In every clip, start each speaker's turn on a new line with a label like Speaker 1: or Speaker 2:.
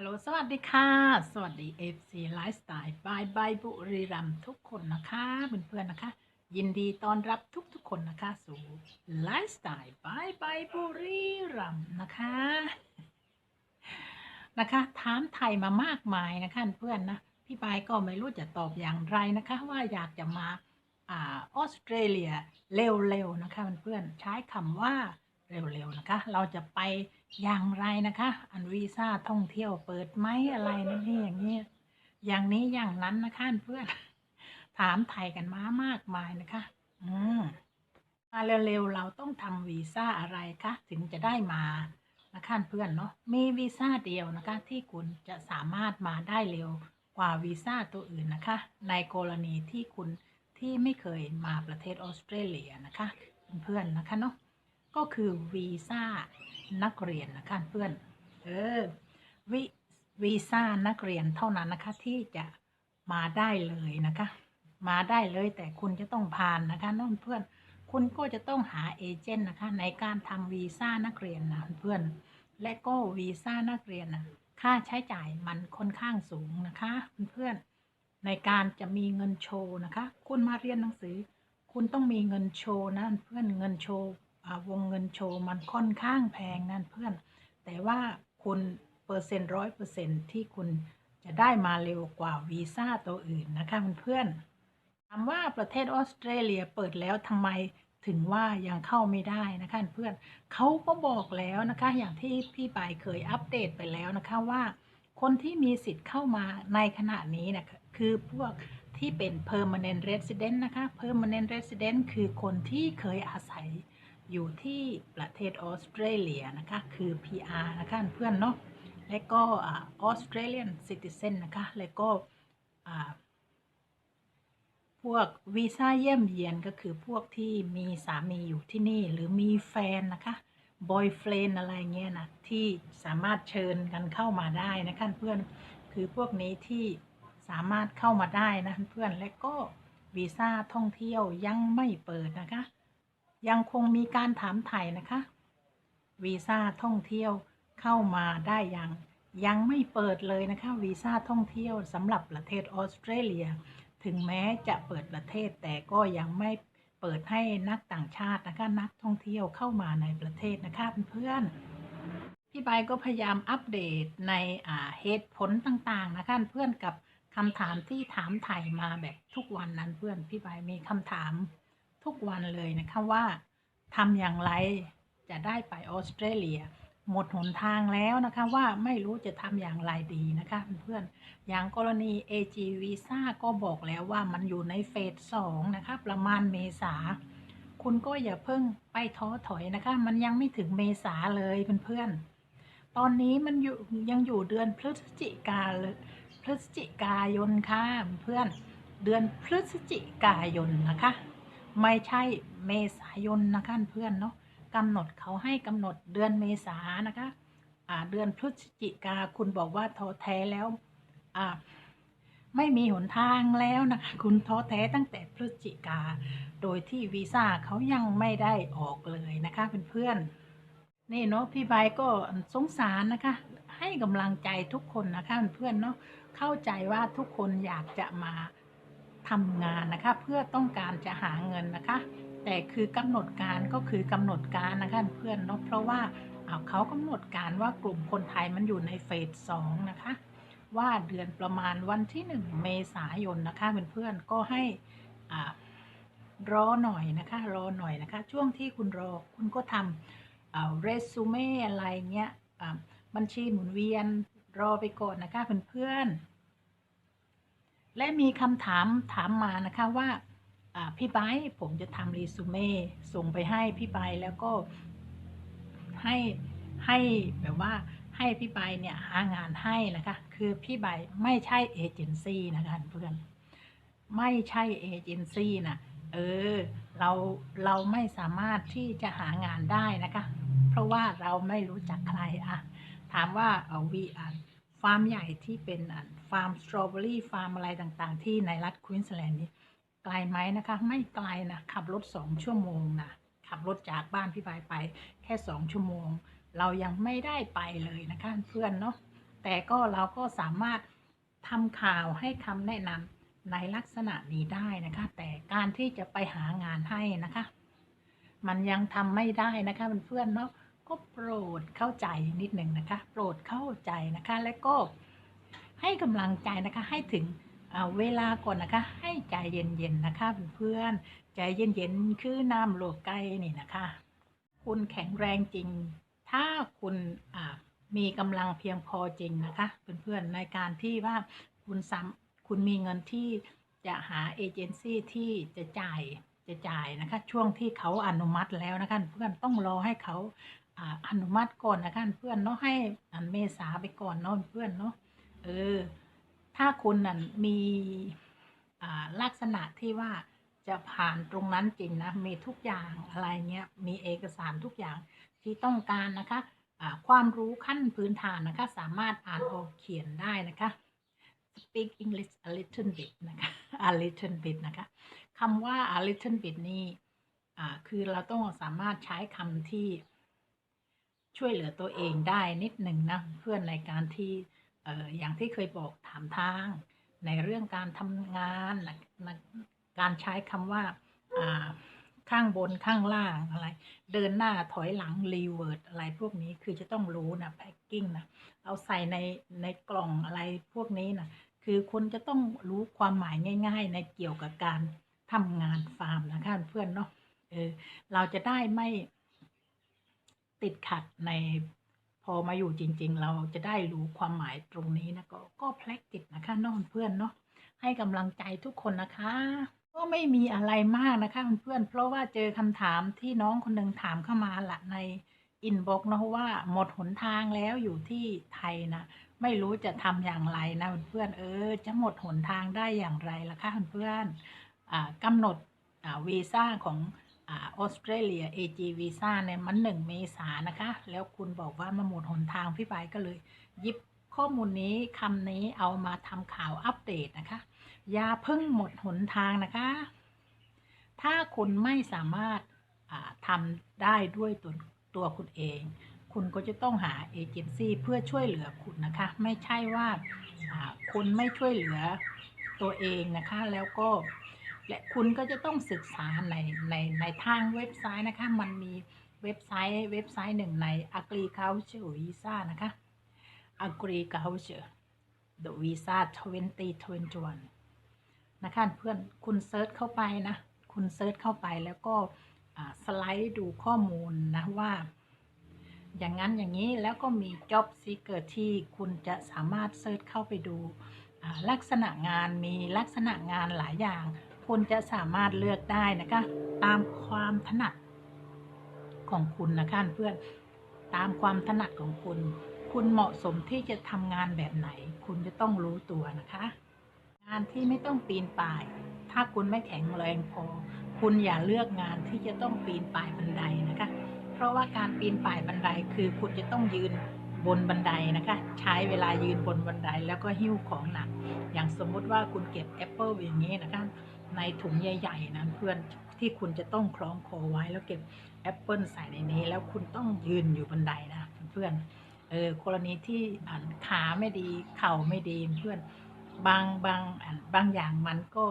Speaker 1: ฮัลโหลสวัสดีค่ะ สวัสดี FC Lifestyle บายบายบุรีรัมทุกคนนะคะเพื่อนๆนะคะ ยินดีต้อนรับทุกๆคนนะคะ สู่ Lifestyle บายบายบุรีรัมนะคะนะคะถามไทยมามากมายนะคะเพื่อนนะพี่ปายก็ไม่รู้จะตอบอย่างไรนะคะ ว่าอยากจะมาอ่าออสเตรเลียเร็วๆนะคะเพื่อนๆใช้คำว่าเร็วๆนะคะ เราจะไป อย่างไรนะคะ อันวีซ่าท่องเที่ยวเปิดไหมอะไรนั่นนี่อย่างนี้ อย่างนี้อย่างนั้นนะคะเพื่อน ถามไทยกันมามากมายนะคะ อืมมาเร็วๆเราต้องทำวีซ่าอะไรคะถึงจะได้มานะคะเพื่อนเนาะมีวีซ่าเดียวนะคะ ที่คุณจะสามารถมาได้เร็วกว่าวีซ่าตัวอื่นนะคะ ในกรณีที่คุณที่ไม่เคยมาประเทศออสเตรเลียนะคะ เพื่อนๆนะคะเนาะ ก็คือวีซ่านักเรียนนะคะเพื่อน เออวิวีซ่านักเรียนเท่านั้นนะคะ ที่จะมาได้เลยนะคะ มาได้เลยแต่คุณจะต้องผ่านนะคะน้องเพื่อน คุณก็จะต้องหาเอเจนต์นะคะ ในการทำวีซ่านักเรียนนะเพื่อน และก็วีซ่านักเรียนนะค่าใช้จ่ายมันค่อนข้างสูงนะคะเพื่อนในการจะมีเงินโชว์นะคะ คุณมาเรียนหนังสือ คุณต้องมีเงินโชว์นะเพื่อนเงินโชว์ วงเงินโชว์มันค่อนข้างแพงนั่นเพื่อน แต่ว่าคุณเปอร์เซ็นต์ร้อยเปอร์เซ็นต์ที่คุณจะได้มาเร็วกว่าวีซ่าตัวอื่นนะคะเพื่อนถามว่าประเทศออสเตรเลียเปิดแล้วทำไมถึงว่ายังเข้าไม่ได้นะคะเพื่อนเขาก็บอกแล้วนะคะอย่างที่พี่ปเคยอัปเดตไปแล้วนะคะว่า คนที่มีสิทธิ์เข้ามาในขณะนี้เนะคือพวกที่เป็น permanent resident นะคะ permanent resident คือคนที่เคยอาศัย อยู่ที่ประเทศออสเตรเลียนะคะคือ PR นะคะเพื่อนเนาะและก็ออสเตรเลียนซิติเซนนะคะและก็พวกวีซ่าเยี่ยมเยียนก็คือพวกที่มีสามีอยู่ที่นี่หรือมีแฟนนะคะบอยเฟรนอะไรเงี้ยนะที่สามารถเชิญกันเข้ามาได้นะคะเพื่อนคือพวกนี้ที่สามารถเข้ามาได้นะเพื่อนและก็วีซ่าท่องเที่ยวยังไม่เปิดนะคะ ยังคงมีการถามไถ่นะคะ วีซ่าท่องเที่ยวเข้ามาได้ยังยังไม่เปิดเลยนะคะวีซ่าท่องเที่ยวสำหรับประเทศออสเตรเลีย ถึงแม้จะเปิดประเทศแต่ก็ยังไม่เปิดให้นักต่างชาตินะคะนักท่องเที่ยวเข้ามาในประเทศนะคะเพื่อนพี่ใบก็พยายามอัปเดตในอ่าเหตุผลต่างๆนะคะเพื่อนกับคำถามที่ถามถ่ายมาแบบทุกวันนั้นเพื่อนพี่ใบมีคำถาม ทุกวันเลยนะคะว่าทำอย่างไรจะได้ไปออสเตรเลีย หมดหนทางแล้วนะคะว่าไม่รู้จะทำอย่างไรดีนะคะเพื่อนอย่างกรณี AG Visa ก็บอกแล้วว่ามันอยู่ในเฟสสองนะคะประมาณเมษาคุณก็อย่าเพิ่งไปท้อถอยนะคะ มันยังไม่ถึงเมษาเลยเพื่อนๆ ตอนนี้มันอยู่ยังอยู่เดือนพฤศจิกาพฤศจิกายนค่ะเพื่อน เดือนพฤศจิกายนนะคะ ไม่ใช่เมษายนนะคะเพื่อนเนาะกำหนดเขาให้กำหนดเดือนเมษานะคะอ่าเดือนพฤศจิกาคุณบอกว่าท้อแท้แล้วอ่าไม่มีหนทางแล้วนะคะคุณท้อแท้ตั้งแต่พฤศจิกา โดยที่วีซ่าเขายังไม่ได้ออกเลยนะคะเพื่อนๆนี่เนาะพี่ใบก็สงสารนะคะ ให้กำลังใจทุกคนนะคะเพื่อนๆเนาะเข้าใจว่าทุกคนอยากจะมา ทำงานนะคะเพื่อต้องการจะหาเงินนะคะ แต่คือกำหนดการก็คือกำหนดการนะคะเพื่อนเนาะเพราะว่าเอาเขากำหนดการว่ากลุ่มคนไทยมันอยู่ในเฟสสองนะคะ ว่าเดือนประมาณวันที่หนึ่งเมษายนนะคะเพื่อนๆก็ให้รอหน่อยนะคะรอหน่อยนะคะ ช่วงที่คุณรอคุณก็ทำเรซูเม่อะไรเงี้ยบัญชีหมุนเวียนรอไปก่อนนะคะเพื่อนๆ และมีคำถามถามมานะคะว่าพี่ไบผมจะทำเรซูเม่ส่งไปให้พี่ไบแล้วก็ให้ให้แบบว่าให้พี่ใบเนี่ยหางานให้นะคะ คือพี่ใบไม่ใช่เอเจนซี่นะคะเพื่อน ไม่ใช่เอเจนซี่นะเออเราเราไม่สามารถที่จะหางานได้นะคะ เพราะว่าเราไม่รู้จักใครอะถามว่าเอาวีอ่านฟาร์มใหญ่ที่เป็นอะ ฟาร์มสตรอเบอรี่ฟาร์มอะไรต่างๆ ที่ในรัฐควีนสแลนด์นี้ไกลไหมนะคะ ไม่ไกลนะขับรถสองชั่วโมงนะขับรถจากบ้านพี่ใบไปแค่สองชั่วโมง เรายังไม่ได้ไปเลยนะคะเพื่อนเนาะแต่แต่ก็เราก็สามารถทำข่าวให้คำแนะนำในลักษณะนี้ได้นะคะ แต่การที่จะไปหางานให้นะคะ มันยังทำไม่ได้นะคะเพื่อนๆเนาะก็โปรดเข้าใจนิดหนึ่งนะคะ โปรดเข้าใจนะคะ และก็ ให้กำลังใจนะคะให้ถึงเวลาก่อนนะคะ ให้ใจเย็นๆนะคะเพื่อนๆใจเย็นๆคือน้ำโลกไก่นี่นะคะ คุณแข็งแรงจริง ถ้าคุณมีกำลังเพียงพอจริงนะคะเพื่อนๆในการที่ว่าคุณซ้ำคุณมีเงินที่จะหาเอเจนซี่ที่จะจ่ายจะจ่ายนะคะ ช่วงที่เขาอนุมัติแล้วนะคะเพื่อนต้องรอให้เขาอ่าอนุมัติก่อนนะคะเพื่อนเนาะให้อันเมษาไปก่อนเนาะเพื่อนเนาะ เออ ถ้าคุณนั่นมีลักษณะที่ว่าจะผ่านตรงนั้นจริงนะ มีทุกอย่างอะไรเงี้ย มีเอกสารทุกอย่างที่ต้องการนะคะความรู้ขั้นพื้นฐานนะคะ สามารถอ่านออกเขียนได้นะคะ speak English a little bit นะคะ a little bit นะคะคำว่า a little bit นี่คือเราต้องสามารถใช้คำที่ช่วยเหลือตัวเองได้นิดหนึ่งนะ เพื่อนในการที่ อ่ออย่างที่เคยบอกถามทางในเรื่องการทำงานนะการใช้คำว่าข้างบนข้างล่างอะไร เดินหน้าถอยหลังรีเวิร์ดอะไรพวกนี้คือจะต้องรู้นะแพ็กกิ้งนะเอาใส่ในในกล่องอะไรพวกนี้นะคือคุณจะต้องรู้ความหมายง่าย ๆ ในเกี่ยวกับการทำงานฟาร์มนะคะเพื่อนเนาะเออเราจะได้ไม่ติดขัดใน พอมาอยู่จริง ๆ เราจะได้รู้ความหมายตรงนี้นะก็ก็แพลกติดนะคะน้องเพื่อนเนาะให้กำลังใจทุกคนนะคะ ก็ไม่มีอะไรมากนะคะเพื่อนเพราะว่าเจอคำถามที่น้องคนหนึ่งถามเข้ามาละในอินบ็อกซ์นะว่าหมดหนทางแล้วอยู่ที่ไทยนะไม่รู้จะทำอย่างไรนะเพื่อนเออ จะหมดหนทางได้อย่างไรล่ะคะเพื่อนๆอ่ากำหนดวีซ่าของ ออสเตรเลีย AG Visa เนี่ยมันหนึ่งเมษานะคะ แล้วคุณบอกว่ามาหมดหนทางพี่ปายก็เลยยิบข้อมูลนี้คำนี้เอามาทำข่าวอัปเดตนะคะอย่าพิ่งหมดหนทางนะคะ ถ้าคุณไม่สามารถทำได้ด้วยตัวตัวคุณเอง คุณก็จะต้องหาเอเจนซี่เพื่อช่วยเหลือคุณนะคะ ไม่ใช่ว่าคุณไม่ช่วยเหลือตัวเองนะคะ แล้วก็ และคุณก็จะต้องศึกษาในในในทางเว็บไซต์นะคะ มันมีเว็บไซต์เว็บไซต์หนึ่งใน Agriculture Visa นะคะ Agriculture the Visa 2021 นะคะเพื่อนคุณเซิร์ชเข้าไปนะ คุณเซิร์ชเข้าไปแล้วก็สไลด์ดูข้อมูลนะว่า อย่างนั้นอย่างนี้แล้วก็มี Job Seeker ที่คุณจะสามารถเซิร์ชเข้าไปดูลักษณะงานมีลักษณะงานหลายอย่าง คุณจะสามารถเลือกได้นะคะ ตามความถนัดของคุณนะคะเพื่อนตามความถนัดของคุณ คุณเหมาะสมที่จะทำงานแบบไหน คุณจะต้องรู้ตัวนะคะ งานที่ไม่ต้องปีนป่าย ถ้าคุณไม่แข็งแรงพอ คุณอย่าเลือกงานที่จะต้องปีนป่ายบันไดนะคะ เพราะว่าการปีนป่ายบันไดคือคุณจะต้องยืนบนบันไดนะคะ ใช้เวลายืนบนบันไดแล้วก็หิ้วของหนัก อย่างสมมุติว่าคุณเก็บแอปเปิลอย่างนี้นะคะ ในถุงใหญ่ๆนะเพื่อนที่คุณจะต้องคล้องคอไว้แล้วเก็บแอปเปิลใส่ในนี้ แล้วคุณต้องยืนอยู่บันไดนะเพื่อนเออกรณีที่อ่าขาไม่ดีเข่าไม่ดีเพื่อนบางบางอันบางอย่างมันก็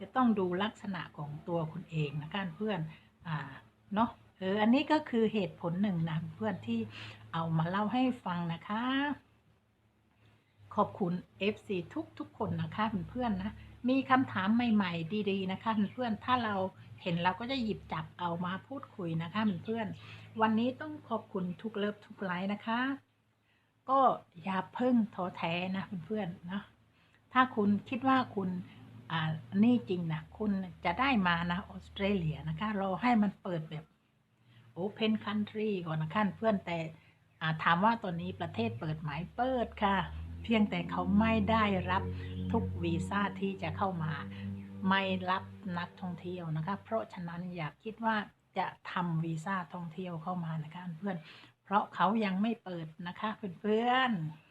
Speaker 1: จะต้องดูลักษณะของตัวคุณเองนะคะเพื่อนอ่าเนาะเอออันนี้ก็คือเหตุผลหนึ่งนะเพื่อนที่เอามาเล่าให้ฟังนะคะ ขอบคุณ FC ทุกทุกคนนะคะเพื่อนๆนะ มีคำถามใหม่ ๆ ดีๆนะคะเพื่อนถ้าเราเห็นเราก็จะหยิบจับเอามาพูดคุยนะคะเพื่อนวันนี้ต้องขอบคุณทุกเลิฟทุกไลค์นะคะ ก็อย่าเพิ่งท้อแท้นะเพื่อนๆนะถ้าคุณคิดว่าคุณอ่านี่จริงนะคุณจะได้มานะออสเตรเลียนะคะรอให้มันเปิดแบบ Open Country ก่อนนะคะเพื่อนแต่ถามว่าตอนนี้ประเทศเปิดไหมเปิดค่ะ เพียงแต่เขาไม่ได้รับทุกวีซ่าที่จะเข้ามา ไม่รับนักท่องเที่ยวนะคะ เพราะฉะนั้นอยากคิดว่าจะทำวีซ่าท่องเที่ยวเข้ามานะคะเพื่อน เพราะเขายังไม่เปิดนะคะเพื่อนๆ